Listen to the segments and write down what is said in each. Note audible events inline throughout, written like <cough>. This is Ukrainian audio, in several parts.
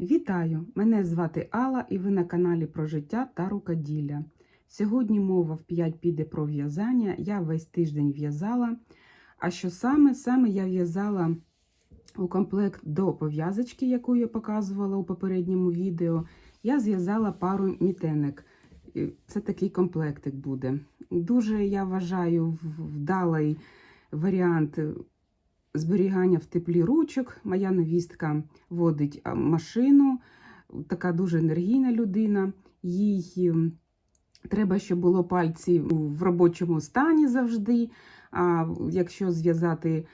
Вітаю! Мене звати Алла і ви на каналі про життя та рукоділля. Сьогодні мова в 5 піде про в'язання. Я весь тиждень в'язала. А що саме? Саме я в'язала у комплект до пов'язочки, яку я показувала у попередньому відео. Я зв'язала пару мітенок. Е, Це такий комплектик буде. Дуже я вважаю вдалий варіант зберігання в теплі ручок. Моя невістка водить машину, така дуже енергійна людина. Їй треба, щоб було пальці в робочому стані завжди. А якщо зв'язати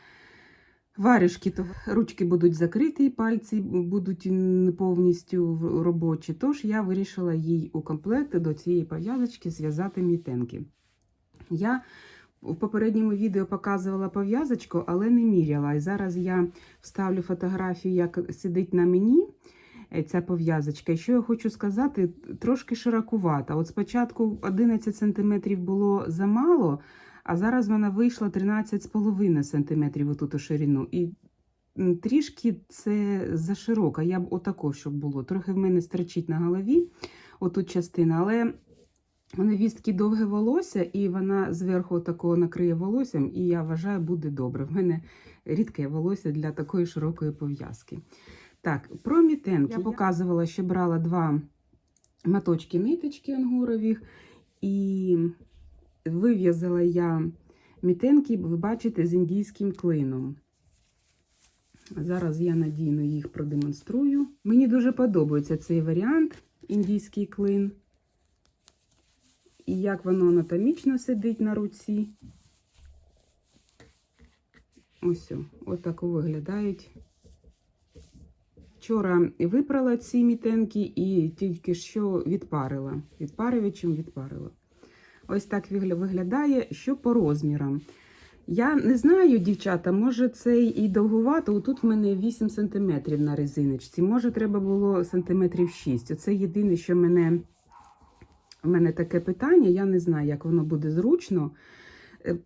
варежки, то ручки будуть закриті, пальці будуть не повністю робочі. Тож я вирішила їй у комплект до цієї пов'язочки зв'язати мітенки. Я в попередньому відео показувала пов'язочку, але не міряла. І зараз я вставлю фотографію, як сидить на мені е, ця пов'язочка. І що я хочу сказати, трошки широкувата. От спочатку 11 см було замало, а зараз вона вийшла 13,5 см отут у ширину. І трішки це заширока. Я б отако, щоб було. Трохи в мене стерчить на голові, отут частина, але. У невістки довге волосся, і вона зверху такого накриє волоссям, і я вважаю, буде добре. В мене рідке волосся для такої широкої пов'язки. Так, про мітенки. Я показувала, що брала два моточки ниточки ангурових, і вив'язала я мітенки, ви бачите, з індійським клином. Зараз я надійно їх продемонструю. Мені дуже подобається цей варіант індійський клин і як воно анатомічно сидить на руці. Ось, отак виглядають. Вчора випрала ці мітенки і тільки що відпарила. Відпарювачем відпарила. Ось так виглядає, що по розмірам. Я не знаю, дівчата, може це і довгувато. Тут в мене 8 см на резиночці. Може, треба було сантиметрів 6. Оце єдине, що мене у мене таке питання, я не знаю, як воно буде зручно. Е,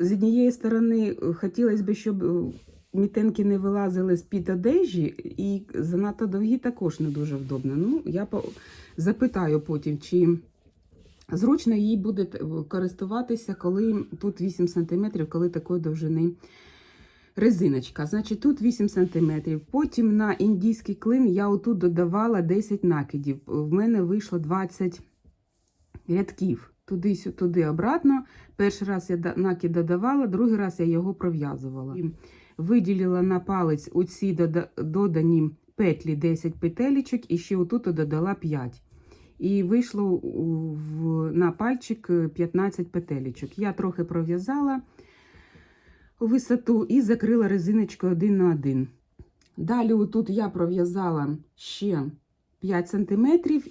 З однієї сторони, е, хотілося б, щоб е, мітенки не вилазили з-під одежі, і занадто довгі також не дуже вдобно. Ну, я запитаю потім, чи зручно їй буде користуватися, коли тут 8 см, коли такої довжини резиночка. Значить, тут 8 см. Потім на індійський клин я отут додавала 10 накидів. В мене вийшло 20 рядків туди туди обратно. Перший раз я накид додавала, другий раз я його пров'язувала. Виділила на палець дода- додані петлі 10 петелечок і ще отут додала 5. І вийшло в, на пальчик е, 15 петелечок. Я трохи пров'язала висоту і закрила резиночкою один на один. Далі отут я пров'язала ще 5 см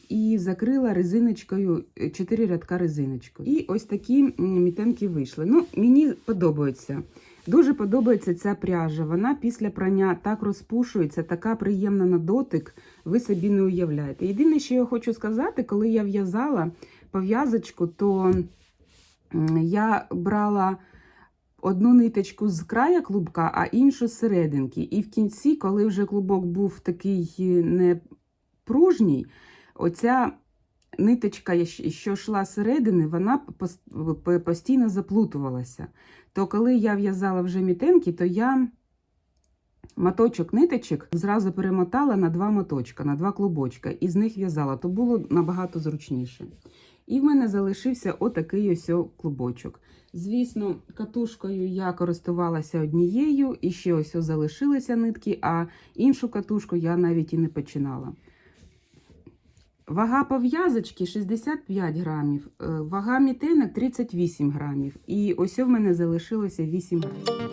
і закрила резиночкою 4 рядка резиночкою. І ось такі мітенки вийшли. Ну, мені подобається. Дуже подобається ця пряжа. Вона після прання так розпушується, така приємна на дотик, ви собі не уявляєте. Єдине, що я хочу сказати, коли я в'язала пов'язочку, то я брала одну ниточку з края клубка, а іншу з серединки. І в кінці, коли вже клубок був такий е, не пружній, оця ниточка, що йшла з середини, вона пос- постійно заплутувалася. То коли я в'язала вже мітенки, то я моточок ниточок зразу перемотала на два моточка, на два клубочка, і з них в'язала, то було набагато зручніше. І в мене залишився отакий ось клубочок. Звісно, катушкою я користувалася однією, і ще ось залишилися нитки, а іншу катушку я навіть і не починала. Вага пов'язочки 65 грамів, е, вага мітинок 38 грамів. І ось в мене залишилося 8 грамів.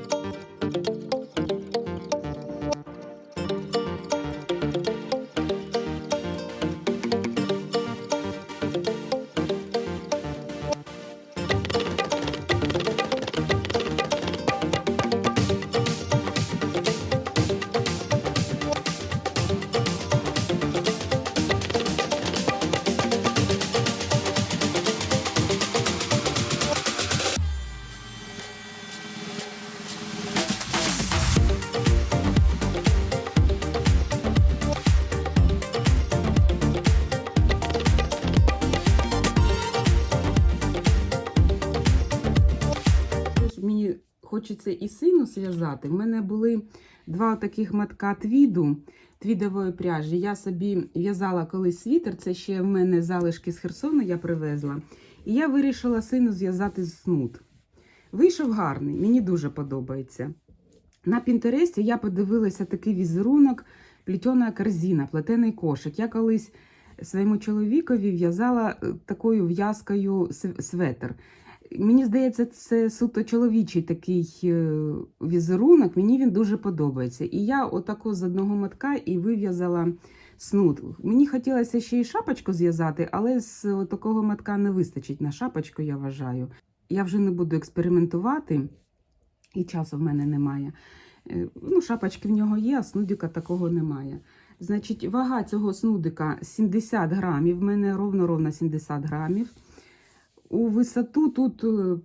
Хочеться і синус в'язати. В мене були два таких матка твіду, твідової пряжі. Я собі в'язала колись світер, це ще в мене залишки з Херсону я привезла. І я вирішила сину зв'язати з снуд. Вийшов гарний, мені дуже подобається. На Пінтересті я подивилася такий візерунок плетена корзина, плетений кошик. Я колись своєму чоловікові в'язала е, такою в'язкою светр. Мені здається, це суто чоловічий такий е, візерунок. Мені він дуже подобається. І я отако з одного мотка і вив'язала снуд. Мені хотілося ще й шапочку зв'язати, але з такого мотка не вистачить на шапочку, я вважаю. Я вже не буду експериментувати, і часу в мене немає. Е, Ну, шапочки в нього є, а снудика такого немає. Значить, вага цього снудика 70 грамів. В мене ровно-ровно 70 грамів. У висоту тут е,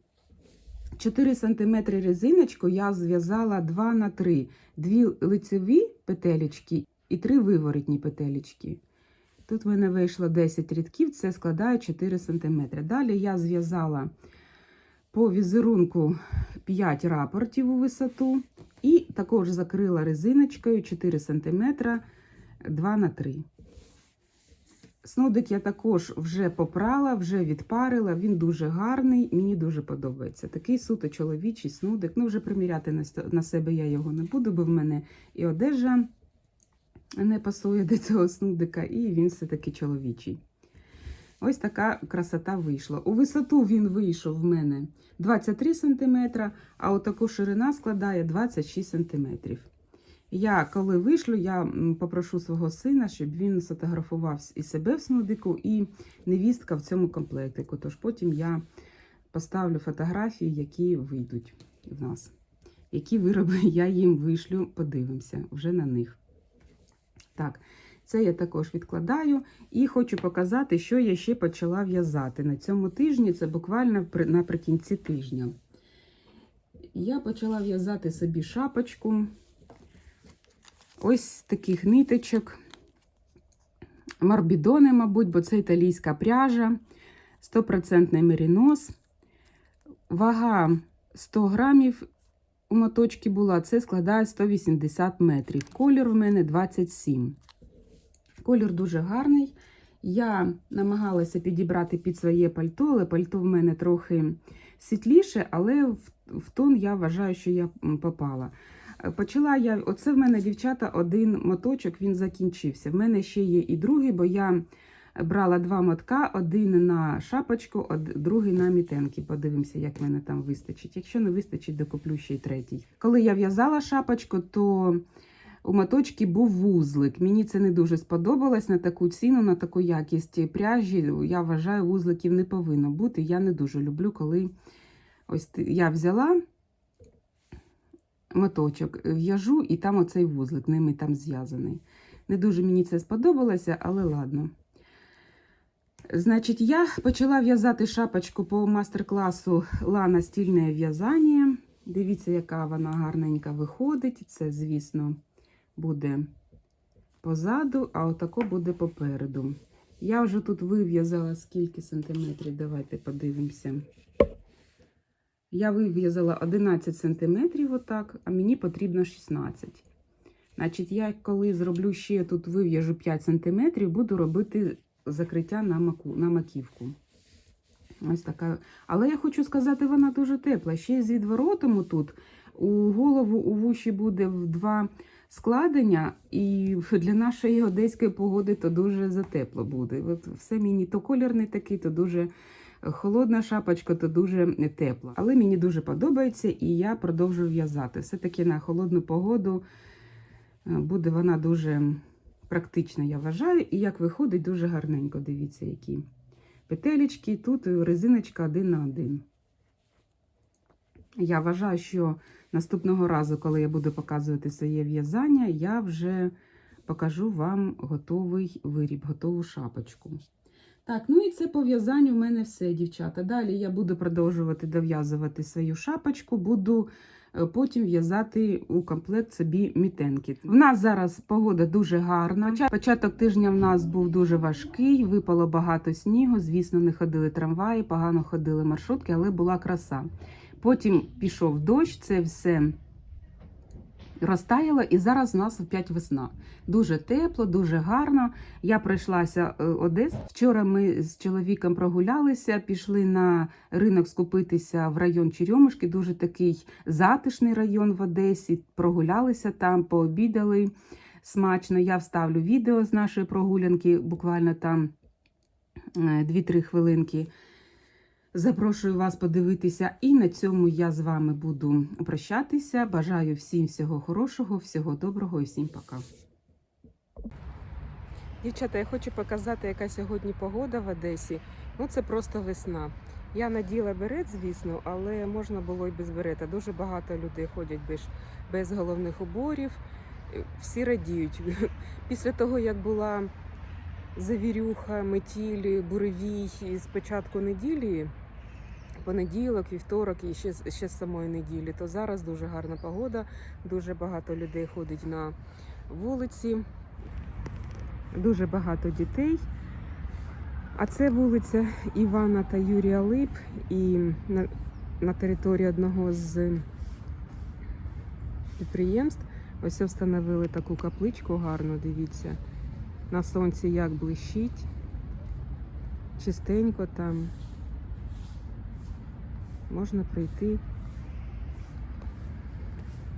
4 см резиночку я зв'язала 2 на 3. Дві лицеві петелечки і три виворотні петелечки. Тут в мене вийшло 10 рядків, це складає 4 см. Далі я зв'язала по візерунку 5 рапортів у висоту і також закрила резиночкою 4 см 2 на 3. Снудик я також вже попрала, вже відпарила. Він дуже гарний, мені дуже подобається. Такий суто чоловічий снудик. Ну, вже приміряти на, себе я його не буду, бо в мене і одежа не пасує до цього снудика, і він все-таки чоловічий. Ось така красота вийшла. У висоту він вийшов в мене 23 см, а отаку ширина складає 26 см. Я коли вишлю, я попрошу свого сина, щоб він сфотографував і себе в снудику, і невістка в цьому комплектику. Тож потім я поставлю фотографії, які вийдуть в нас. Які вироби <laughs> я їм вишлю, подивимося вже на них. Так, це я також відкладаю і хочу показати, що я ще почала в'язати на цьому тижні. Це буквально наприкінці тижня. Я почала в'язати собі шапочку. Ось таких ниточок. Марбідони, мабуть, бо це італійська пряжа, 100% мерінос. Вага 100 грамів у моточці була, це складає 180 метрів. Колір в мене 27. Колір дуже гарний. Я намагалася підібрати під своє пальто, але пальто в мене трохи світліше, але в, тон я вважаю, що я попала. Почала я, оце в мене, дівчата, один моточок, він закінчився. В мене ще є і другий, бо я брала два мотка, один на шапочку, другий на мітенки. Подивимося, як в мене там вистачить. Якщо не вистачить, докуплю ще й третій. Коли я в'язала шапочку, то у моточці був вузлик. Мені це не дуже сподобалось на таку ціну, на таку якість пряжі. Я вважаю, вузликів не повинно бути. Я не дуже люблю, коли ось я взяла моточок, в'яжу, і там оцей вузлик ними там зв'язаний. Не дуже мені це сподобалося, але ладно. Значить, я почала в'язати шапочку по мастер-класу Лана стільне в'язання. Дивіться, яка вона гарненька виходить. Це, звісно, буде позаду, а отако буде попереду. Я вже тут вив'язала скільки сантиметрів. Давайте подивимося. Я вив'язала 11 сантиметрів отак, а мені потрібно 16. Значить, я коли зроблю ще тут вив'яжу 5 сантиметрів, буду робити закриття на, маку, на маківку. Ось така. Але я хочу сказати, вона дуже тепла. Ще з відворотом тут у голову, у вуші буде в два складення, і для нашої одеської погоди то дуже затепло буде. От все мені то колір не такий, то дуже холодна шапочка, то дуже тепла. Але мені дуже подобається, і я продовжую в'язати. Все-таки на холодну погоду е, буде вона дуже практична, я вважаю. І як виходить, дуже гарненько. Дивіться, які петелечки. Тут резиночка один на один. Я вважаю, що наступного разу, коли я буду показувати своє в'язання, я вже покажу вам готовий виріб, готову шапочку. Так, ну і це по в'язанню в мене все, дівчата. Далі я буду продовжувати дов'язувати свою шапочку, буду е, потім в'язати у комплект собі мітенки. В нас зараз погода дуже гарна. Початок тижня в нас був дуже важкий, випало багато снігу. Звісно, не ходили трамваї, погано ходили маршрутки, але була краса. Потім пішов дощ, це все розтаяло, і зараз у нас опять весна. Дуже тепло, дуже гарно. Я пройшлася е, Одес. Вчора ми з чоловіком прогулялися, пішли на ринок скупитися в район Черемушки, дуже такий затишний район в Одесі. Прогулялися там, пообідали смачно. Я вставлю відео з нашої прогулянки, буквально там е, 2-3 хвилинки. Запрошую вас подивитися, і на цьому я з вами буду прощатися. Бажаю всім всього хорошого, всього доброго і всім пока. Дівчата, я хочу показати, яка сьогодні погода в Одесі. Ну це просто весна. Я наділа берет, звісно, але можна було і без берета. Дуже багато людей ходять без, без головних уборів. Всі радіють. <laughs> Після того, як була завірюха, метілі, буревій з початку неділі, понеділок, вівторок і ще, ще з самої неділі, то зараз дуже гарна погода. Дуже багато людей ходить на вулиці дуже багато дітей. А це вулиця Івана та Юрія Лип. І на, на території одного з підприємств ось встановили таку капличку гарну, дивіться. На сонці як блищить. Чистенько там. Можна прийти.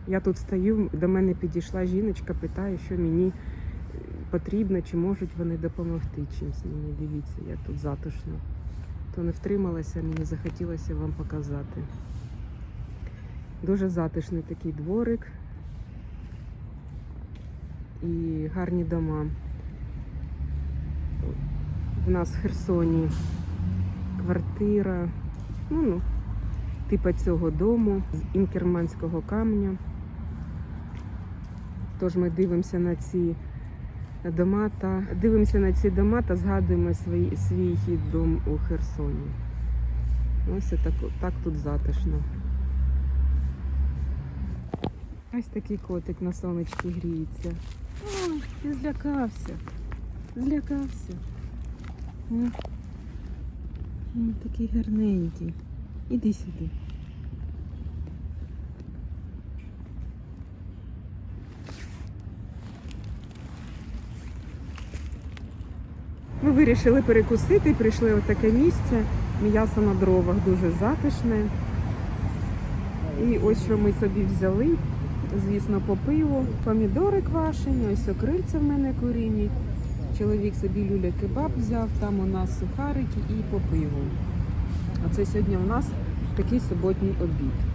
Я тут стою, до мене підійшла жіночка, питає, що мені потрібно, чи можуть вони допомогти чимось мені. Дивіться, як тут затишно. То не втрималася, мені захотілося вам показати. Дуже затишний такий дворик і гарні дома. В нас в Херсоні квартира, ну, ну, типа цього дому з інкерманського каменя. Тож ми дивимося на ці дома та дивимося на ці дома та згадуємо свій, свій дом у Херсоні. Ось так, так тут затишно. Ось такий котик на сонечці гріється. Ой, ти злякався. Злякався. М, Такий гарненький. Іди сюди. Ми вирішили перекусити, прийшли в таке місце. М'ясо на дровах дуже затишне. І ось що ми собі взяли. Звісно, по пиву, помідори квашені, ось окрильця в мене куріні. Чоловік собі люля кебаб взяв, там у нас сухарики і по пиву. Оце сьогодні у нас такий суботній обід.